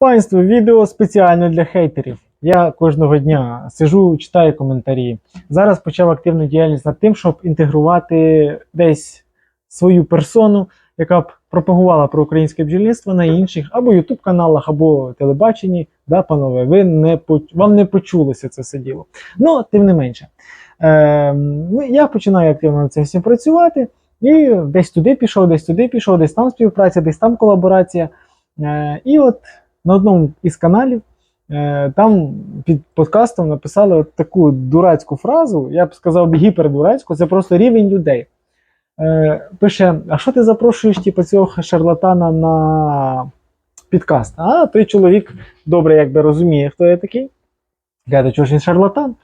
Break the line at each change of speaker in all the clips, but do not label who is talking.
Панство, відео спеціально для хейтерів. Я кожного дня сижу, читаю коментарі. Зараз почав активну діяльність над тим, щоб інтегрувати десь свою персону, яка б пропагувала про українське бджільництво на інших або Ютуб каналах, або телебаченні. Да, панове, ви не вам не почулося це все діло. Ну, тим не менше. Е, я починаю активно над цим всім працювати. І десь туди пішов, десь туди пішов, десь там співпраця, десь там колаборація. Е, і от на одному із каналів е, там під подкастом написали таку дурацьку фразу, я б сказав гіпердурацьку, це просто рівень людей. Е, пише: А що ти запрошуєш типу, цього шарлатана на підкаст? А той чоловік добре якби розуміє, хто я такий. Я до чого ж він шарлатан?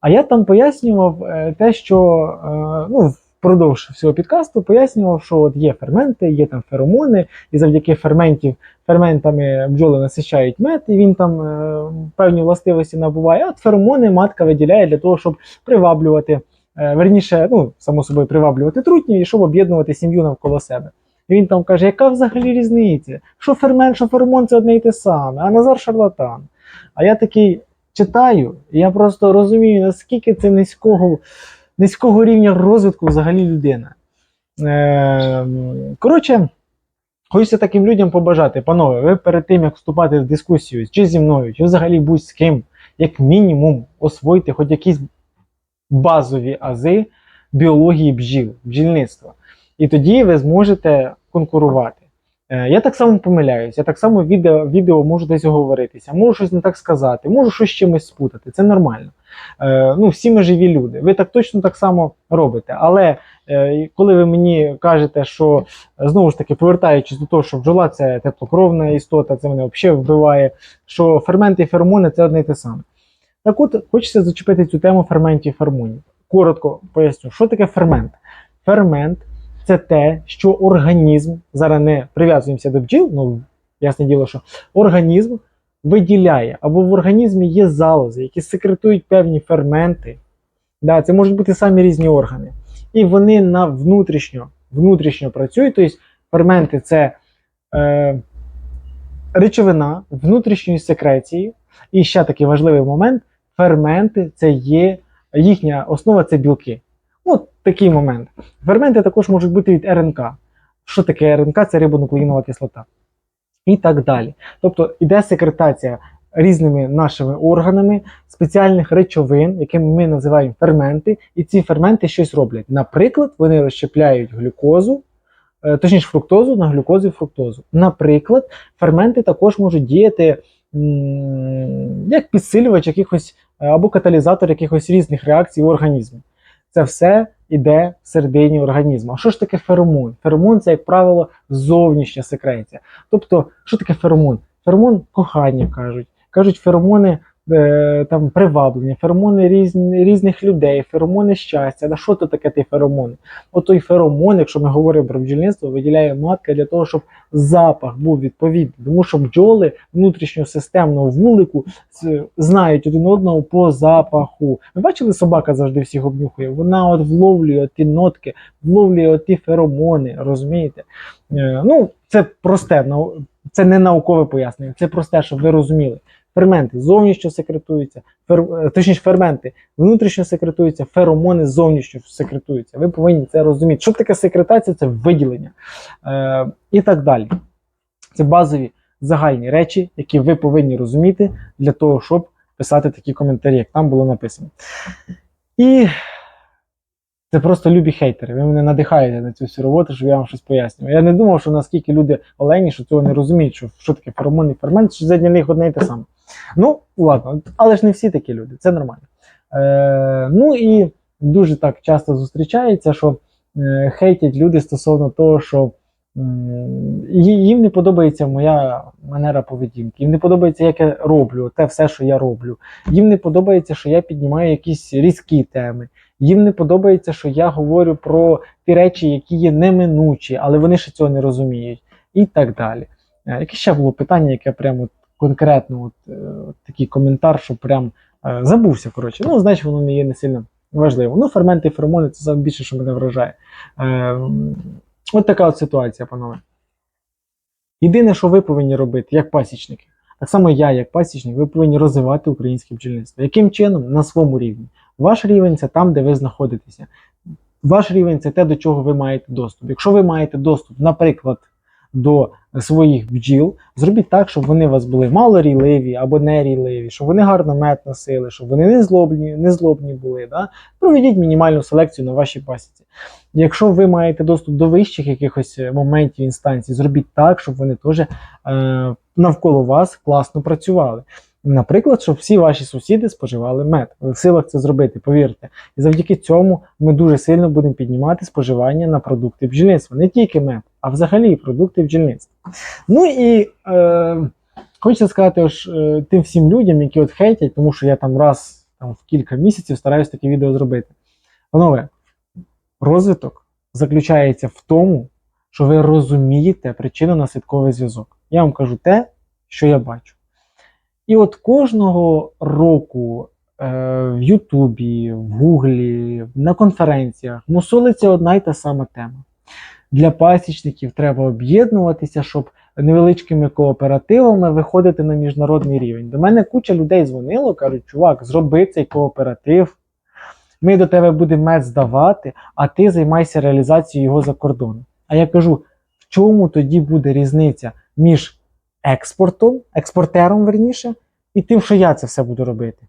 А я там пояснював е, те, що е, ну, впродовж всього підкасту пояснював, що от є ферменти, є там феромони, і завдяки ферментів, ферментами бджоли насичають мед, і він там е, певні властивості набуває. А от феромони матка виділяє для того, щоб приваблювати, е, верніше, ну, само собою, приваблювати трутнів і щоб об'єднувати сім'ю навколо себе. І він там каже, яка взагалі різниця? Що фермент, що феромон це одне й те саме, а Назар шарлатан. А я такий читаю, і я просто розумію, наскільки це низького, низького рівня розвитку взагалі людина. Е, коротше, хочеться таким людям побажати, панове, ви перед тим, як вступати в дискусію чи зі мною, чи взагалі будь з ким, як мінімум, освойте хоч якісь базові ази біології бджіл, бджільництва. І тоді ви зможете конкурувати. Е, Я так само помиляюсь, я так само відео, відео можу десь оговоритися, можу щось не так сказати, можу щось чимось спутати. Це нормально. Е, ну, всі ми живі люди. Ви так точно так само робите. Але е, коли ви мені кажете, що е, знову ж таки повертаючись до того, що бджола це теплокровна істота, це мене взагалі вбиває, що ферменти і феромони це одне і те саме. Так от хочеться зачепити цю тему ферментів і феромонів. Коротко поясню, що таке фермент. Фермент це те, що організм, зараз не прив'язуємося до бджіл, ну ясне діло, що організм виділяє, або в організмі є залози, які секретують певні ферменти. Да, це можуть бути самі різні органи. І вони на внутрішньо, внутрішньо працюють. Тобто ферменти це е, речовина внутрішньої секреції. І ще такий важливий момент: ферменти це є їхня основа це білки. От такий момент. Ферменти також можуть бути від РНК. Що таке РНК? Це рибонуклеїнова кислота. І так далі. Тобто іде секретація різними нашими органами спеціальних речовин, якими ми називаємо ферменти, і ці ферменти щось роблять. Наприклад, вони розщепляють глюкозу, е, точніше фруктозу на глюкозу і фруктозу. Наприклад, ферменти також можуть діяти як підсилювач якихось е, або каталізатор якихось різних реакцій в організмі. Це все іде всередині організму. А що ж таке феромон? Феромон це, як правило, зовнішня секреція. Тобто, що таке феромон? Феромон кохання кажуть. Кажуть, феромони там приваблення, феромони різні, різних людей, феромони щастя. Да що то таке ті феромони? От той феромон, якщо ми говоримо про бджільництво, виділяє матка для того, щоб запах був відповідний. Тому що бджоли внутрішньосистемного вулику знають один одного по запаху. Ви бачили, собака завжди всіх обнюхує. Вона от вловлює ті нотки, вловлює ті феромони, розумієте? Е, ну, це просте, це не наукове пояснення, це просте, щоб ви розуміли. Ферменти зовнішньо секретуються, фер, е, точніше, ферменти внутрішньо секретуються, феромони зовнішньо секретуються. Ви повинні це розуміти. Що таке секретація? Це виділення е, і так далі. Це базові загальні речі, які ви повинні розуміти для того, щоб писати такі коментарі, як там було написано. І це просто любі хейтери. Ви мене надихаєте на цю всю роботу, щоб я вам щось пояснював. Я не думав, що наскільки люди олені, що цього не розуміють, що, що таке феромон і фермент, що для них одне і те саме. Ну, ладно, але ж не всі такі люди, це нормально. Е, ну і дуже так часто зустрічається, що е, хейтять люди стосовно того, що ї- їм не подобається моя манера поведінки, їм не подобається, як я роблю, те все, що я роблю. Їм не подобається, що я піднімаю якісь різкі теми. Їм не подобається, що я говорю про ті речі, які є неминучі, але вони ще цього не розуміють, і так далі. Е, Яке ще було питання, яке прямо конкретно, от, е, от такий коментар, що прям е, забувся. Коротше, ну, значить, воно не є не сильно важливо. Ну, ферменти і феромони це саме більше, що мене вражає. Е, от така от ситуація, панове. Єдине, що ви повинні робити, як пасічники, Так само я, як пасічник, ви повинні розвивати українське бджільництво. Яким чином? На своєму рівні. Ваш рівень це там, де ви знаходитеся. Ваш рівень це те, до чого ви маєте доступ. Якщо ви маєте доступ, наприклад, до своїх бджіл, зробіть так, щоб вони у вас були малорійливі або нерійливі, щоб вони гарно мед носили, щоб вони не злобні, не злобні були. Да? Проведіть мінімальну селекцію на вашій пасіці. Якщо ви маєте доступ до вищих якихось е, моментів інстанцій, зробіть так, щоб вони теж е, навколо вас класно працювали. Наприклад, щоб всі ваші сусіди споживали мед. В силах це зробити, повірте. І завдяки цьому ми дуже сильно будемо піднімати споживання на продукти бджільництва. Не тільки мед, а взагалі продукти бджільництва. Ну і е, хочеться сказати ось, е, тим всім людям, які от хейтять, тому що я там раз там, в кілька місяців стараюсь таке відео зробити. Панове, розвиток заключається в тому, що ви розумієте причинно-наслідковий зв'язок. Я вам кажу те, що я бачу. І от кожного року е, в Ютубі, в Гуглі, на конференціях мусолиться одна й та сама тема. Для пасічників треба об'єднуватися, щоб невеличкими кооперативами виходити на міжнародний рівень. До мене куча людей дзвонило, кажуть, чувак, зроби цей кооператив. Ми до тебе будемо мед здавати, а ти займайся реалізацією його за кордоном. А я кажу, в чому тоді буде різниця між експортом, експортером верніше, і тим, що я це все буду робити.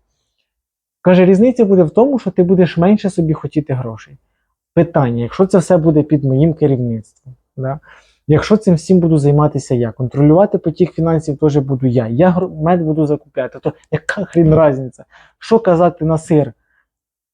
Каже, різниця буде в тому, що ти будеш менше собі хотіти грошей. Питання: якщо це все буде під моїм керівництвом, да? якщо цим всім буду займатися я, контролювати потік фінансів теж буду я, я мед буду закупляти, то яка хрін різниця? Що казати на сир?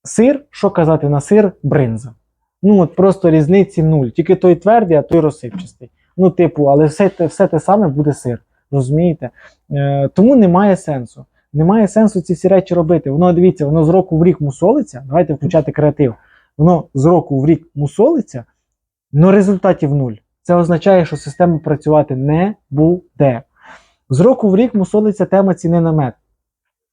Сир, що казати на сир, бринза. Ну, от просто різниці нуль. Тільки той твердий, а той розсипчастий. Ну, типу, але все те, все те саме буде сир. Розумієте? Е, тому немає сенсу. Немає сенсу ці всі речі робити. Воно дивіться, воно з року в рік мусолиться. Давайте включати креатив. Воно з року в рік мусолиться, але результатів нуль. Це означає, що система працювати не буде. З року в рік мусолиться тема ціни на мед.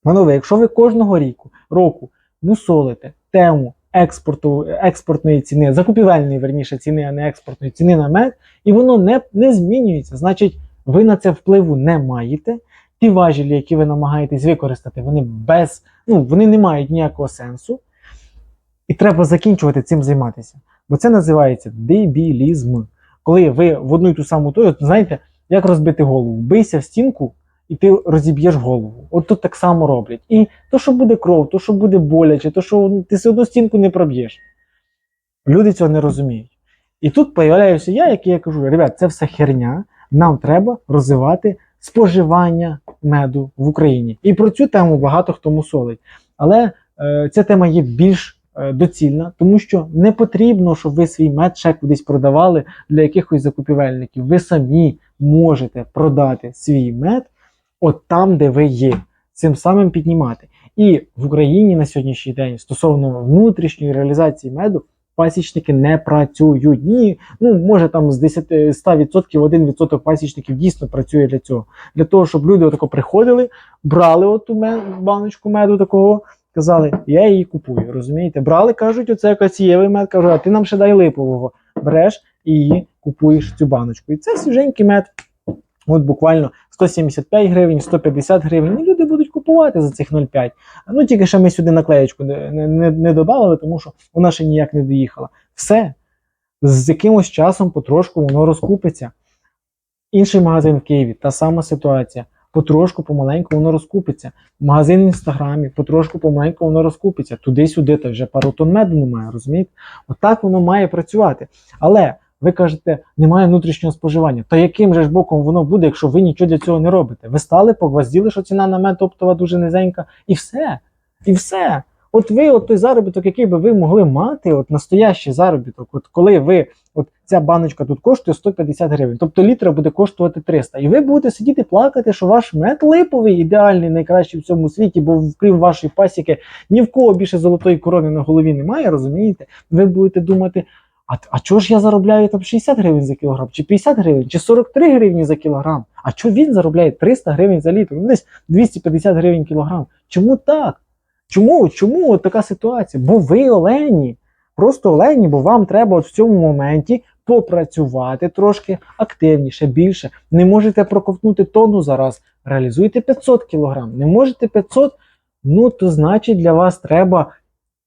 Панове, якщо ви кожного ріку, року мусолите тему експорту, експортної ціни, закупівельної верніше ціни, а не експортної ціни на мед, і воно не, не змінюється, значить, ви на це впливу не маєте. Ті важелі, які ви намагаєтесь використати, вони без, ну, вони не мають ніякого сенсу. І треба закінчувати цим займатися. Бо це називається дебілізм. Коли ви в одну й ту саму тою, знаєте, як розбити голову? Бийся в стінку, і ти розіб'єш голову. От тут так само роблять. І то, що буде кров, то, що буде боляче, то, що ти все одно стінку не проб'єш. Люди цього не розуміють. І тут появляюся я, який я кажу: ребят, це все херня. Нам треба розвивати споживання меду в Україні. І про цю тему багато хто мусолить. Але е, ця тема є більш доцільна, тому що не потрібно, щоб ви свій мед ще кудись продавали для якихось закупівельників. Ви самі можете продати свій мед от там, де ви є, цим самим піднімати. І в Україні на сьогоднішній день стосовно внутрішньої реалізації меду. Пасічники не працюють. Ні, ну може там з 10 100% 1% пасічників дійсно працює для цього. Для того, щоб люди отако приходили, брали оту баночку меду такого, казали, я її купую. Розумієте? Брали, кажуть, оце кацієвий мед, кажу, а ти нам ще дай липового. Береш і її купуєш цю баночку. І це свіженький мед. От буквально 175 гривень, 150 гривень. І люди будуть купувати за цих 0,5. Ну тільки ще ми сюди наклеєчку не, не, не, не додали, тому що вона ще ніяк не доїхала. Все. З якимось часом потрошку воно розкупиться. Інший магазин в Києві, та сама ситуація. Потрошку, помаленьку воно розкупиться. Магазин в інстаграмі, потрошку, помаленьку воно розкупиться. Туди-сюди, то вже пару тонн меду немає, розумієте? Отак воно має працювати. Але ви кажете, немає внутрішнього споживання. То яким же ж боком воно буде, якщо ви нічого для цього не робите? Ви стали, погвозділи, що ціна на мед оптова дуже низенька, і все. І все. От ви, от той заробіток, який би ви могли мати, от настоящий заробіток, от коли ви, от ця баночка тут коштує 150 гривень, тобто літра буде коштувати 300. І ви будете сидіти плакати, що ваш мед липовий, ідеальний, найкращий в цьому світі, бо крім вашої пасіки ні в кого більше золотої корони на голові немає, розумієте? Ви будете думати. А, а чого ж я заробляю там 60 гривень за кілограм, чи 50 гривень, чи 43 гривні за кілограм? А чого він заробляє 300 гривень за літр? Ну, десь 250 гривень кілограм. Чому так? Чому? Чому от така ситуація? Бо ви олені. Просто олені, бо вам треба от в цьому моменті попрацювати трошки активніше, більше. Не можете проковтнути тонну зараз реалізуйте 500 кг. Не можете 500, ну то значить для вас треба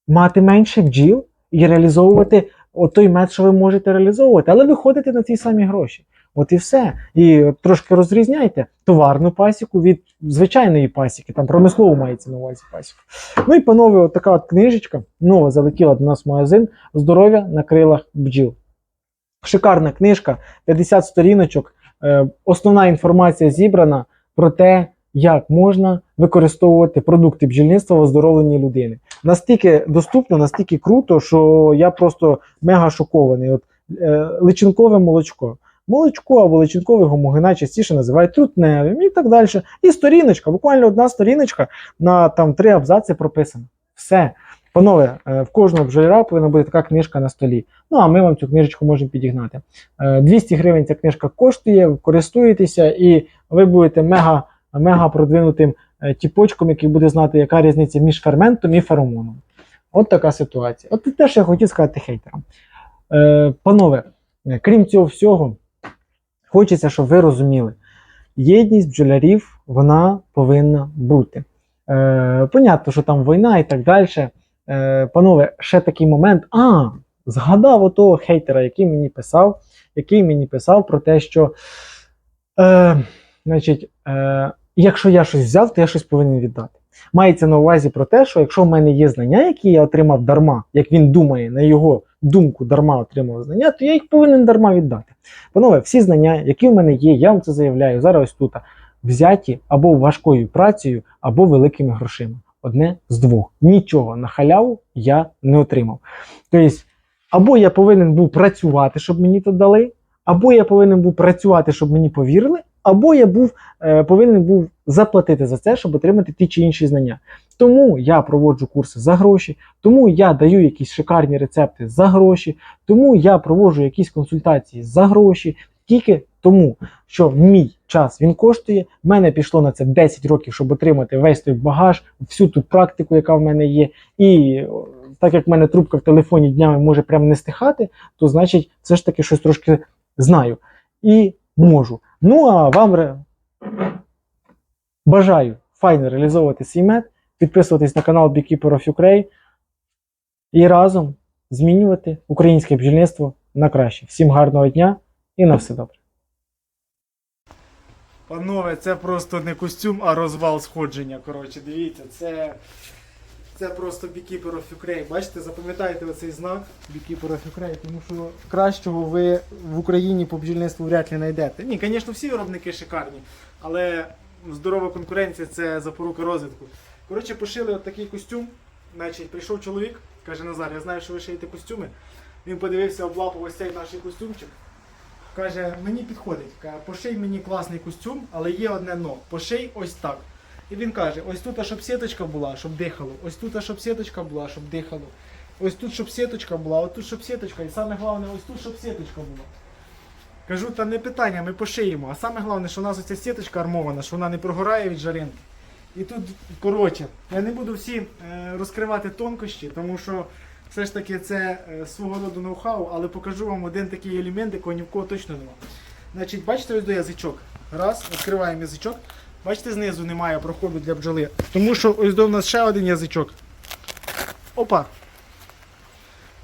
мати менше бджіл і реалізовувати той мед, що ви можете реалізовувати, але виходите на ті самі гроші. От і все. І трошки розрізняйте товарну пасіку від звичайної пасіки, там промислово мається на увазі пасіку. Ну і, панове, от така от книжечка нова залетіла до нас в магазин Здоров'я на крилах бджіл. Шикарна книжка, 50 сторіночок. Е, Основна інформація зібрана про те, як можна використовувати продукти бджільництва в оздоровленні людини. Настільки доступно, настільки круто, що я просто мега шокований. От е, личинкове молочко. Молочко або личинковий гомогена частіше називають трутневим і так далі. І сторіночка, буквально одна сторіночка на там три абзаци прописана. Все. Панове, е, в кожного бджоляра повинна бути така книжка на столі. Ну а ми вам цю книжечку можемо підігнати. Е, 200 гривень ця книжка коштує, користуєтеся, і ви будете мега, мега продвинутим е, тіпочком, який буде знати, яка різниця між ферментом і феромоном. От така ситуація. От це теж я хотів сказати хейтерам. Е, Панове, е, крім цього всього, хочеться, щоб ви розуміли, єдність бджолярів вона повинна бути. Е, понятно, що там війна і так далі. Е, панове, ще такий момент. А, згадав отого хейтера, який мені писав, який мені писав про те, що е, значить, е, якщо я щось взяв, то я щось повинен віддати. Мається на увазі про те, що якщо в мене є знання, які я отримав дарма, як він думає, на його думку дарма отримав знання, то я їх повинен дарма віддати. Панове, всі знання, які в мене є, я вам це заявляю зараз тут, взяті або важкою працею, або великими грошима. Одне з двох. Нічого на халяву я не отримав. Тобто, або я повинен був працювати, щоб мені то дали, або я повинен був працювати, щоб мені повірили, або я був, е, повинен був заплатити за це, щоб отримати ті чи інші знання. Тому я проводжу курси за гроші, тому я даю якісь шикарні рецепти за гроші, тому я проводжу якісь консультації за гроші, тільки тому, що мій час він коштує. В мене пішло на це 10 років, щоб отримати весь той багаж, всю ту практику, яка в мене є. І так як в мене трубка в телефоні днями може прям не стихати, то значить все ж таки щось трошки знаю і можу. Ну а вам ре- бажаю файно реалізовувати свій мед, підписуватись на канал Beekeeper of Ukraine і разом змінювати українське бджільництво на краще. Всім гарного дня і на все добре. Панове, це просто не костюм, а розвал сходження. Коротше, дивіться, це, це просто Beekeeper of Ukraine. Бачите, запам'ятайте оцей знак Beekeeper of Ukraine, тому що кращого ви в Україні по бджільництву вряд ли знайдете. Ні, звісно, всі виробники шикарні, але здорова конкуренція це запорука розвитку. Коротше, пошили от такий костюм. Значить, прийшов чоловік, каже Назар, я знаю, що ви шиєте костюми. Він подивився, облапав ось цей наш костюмчик. Каже, мені підходить. Каже, поший мені класний костюм, але є одне но. Поший ось так. І він каже: ось тут, щоб сіточка була, щоб дихало. Ось тут, щоб сіточка була, щоб дихало. Ось тут, щоб сіточка була, ось тут, щоб сіточка. І саме головне, ось тут, щоб сіточка була. Кажу, та не питання, ми пошиємо. А саме головне, що у нас оця сіточка армована, що вона не прогорає від жаринки. І тут, коротше, я не буду всі е, розкривати тонкощі, тому що все ж таки це е, свого роду ноу-хау, але покажу вам один такий елемент, якого ні в кого точно немає. Значить, бачите ось до язичок. Раз, відкриваємо язичок. Бачите, знизу немає проходу для бджоли. Тому що ось до нас ще один язичок. Опа.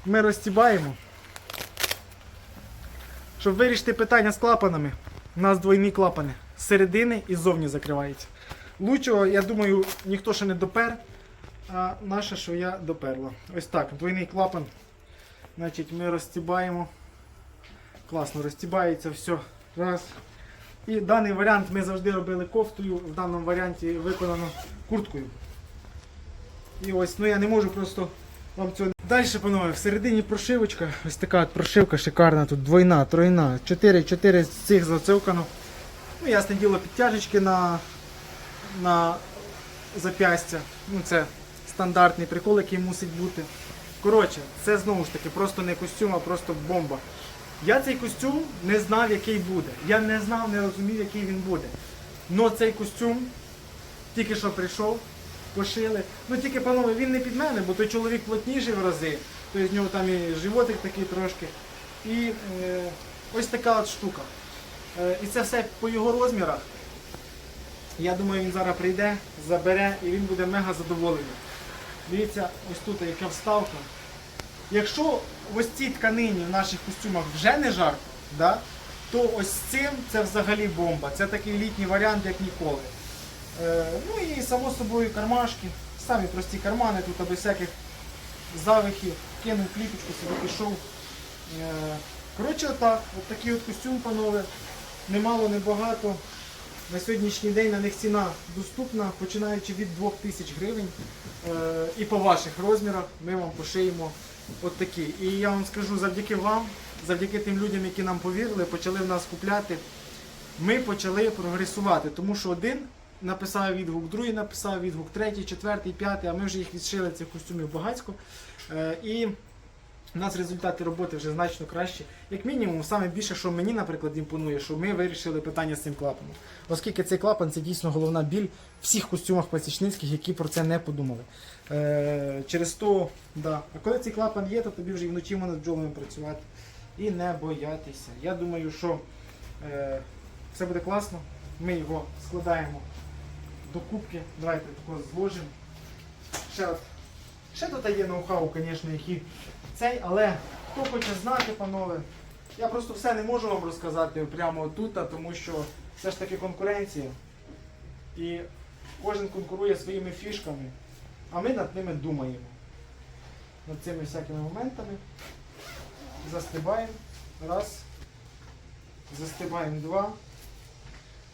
Ми розтібаємо. Щоб вирішити питання з клапанами, у нас двойні клапани. З середини і ззовні закриваються. Лучшого, я думаю, ніхто ще не допер. А наше, що я доперла. Ось так, двойний клапан. Значить, ми розтібаємо. Класно розтібається все. Раз. І даний варіант ми завжди робили кофтою, в даному варіанті виконано курткою. І ось, ну я не можу просто вам цього. Далі, панове, всередині прошивочка. Ось така от прошивка шикарна, тут двойна, тройна, 4, 4 з цих зацевкано. Ну, ясне діло, підтяжечки на, на зап'ястя. Ну, це стандартний прикол, який мусить бути. Коротше, це знову ж таки просто не костюм, а просто бомба. Я цей костюм не знав, який буде. Я не знав, не розумів, який він буде. Но цей костюм тільки що прийшов, пошили. Ну тільки, панове, він не під мене, бо той чоловік плотніший в рази. Тобто в нього там і животик такий трошки. І е, ось така от штука. Е, і це все по його розмірах. Я думаю, він зараз прийде, забере і він буде мега задоволений. Дивіться, ось тут яка вставка. Якщо ось цій тканині в наших костюмах вже не жарко, да, то ось цим це взагалі бомба. Це такий літній варіант, як ніколи. Е, ну і само собою кармашки, самі прості кармани, тут без всяких завихів, кинув кліпочку, собі пішов. Е, коротше, отак, от такий от костюм, панове. Немало, небагато. На сьогоднішній день на них ціна доступна, починаючи від 2000 гривень. Е, і по ваших розмірах ми вам пошиємо от такі. І я вам скажу, завдяки вам, завдяки тим людям, які нам повірили, почали в нас купляти. Ми почали прогресувати, тому що один написав відгук, другий написав відгук, третій, четвертий, п'ятий, а ми вже їх відшили цих костюмів багацько. Е, і у нас результати роботи вже значно кращі. Як мінімум, саме більше, що мені, наприклад, імпонує, що ми вирішили питання з цим клапаном. Оскільки цей клапан це дійсно головна біль всіх костюмах пасічницьких, які про це не подумали. Е, через то, да. А коли цей клапан є, то тобі вже і вночі можна з працювати і не боятися. Я думаю, що е, все буде класно. Ми його складаємо до кубки. Давайте тако зложимо. Ще, ще тут є ноу-хау, звісно, які цей, але хто хоче знати, панове, я просто все не можу вам розказати прямо тут, тому що все ж таки конкуренція. І кожен конкурує своїми фішками, а ми над ними думаємо. Над цими всякими моментами. Застибаємо. Раз. Застибаємо два.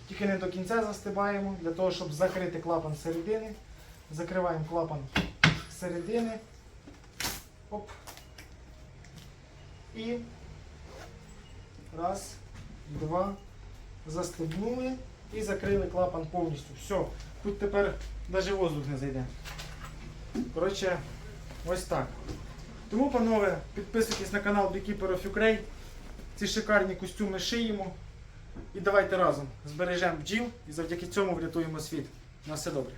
Тільки не до кінця застибаємо, для того, щоб закрити клапан середини. Закриваємо клапан середини. Оп. І раз, два. Застебнули і закрили клапан повністю. Все. Тут тепер навіть воздух не зайде. Коротше, ось так. Тому, панове, підписуйтесь на канал Beekeeper of Ukraine. Ці шикарні костюми шиємо. І давайте разом збережемо бджіл і завдяки цьому врятуємо світ. На все добре.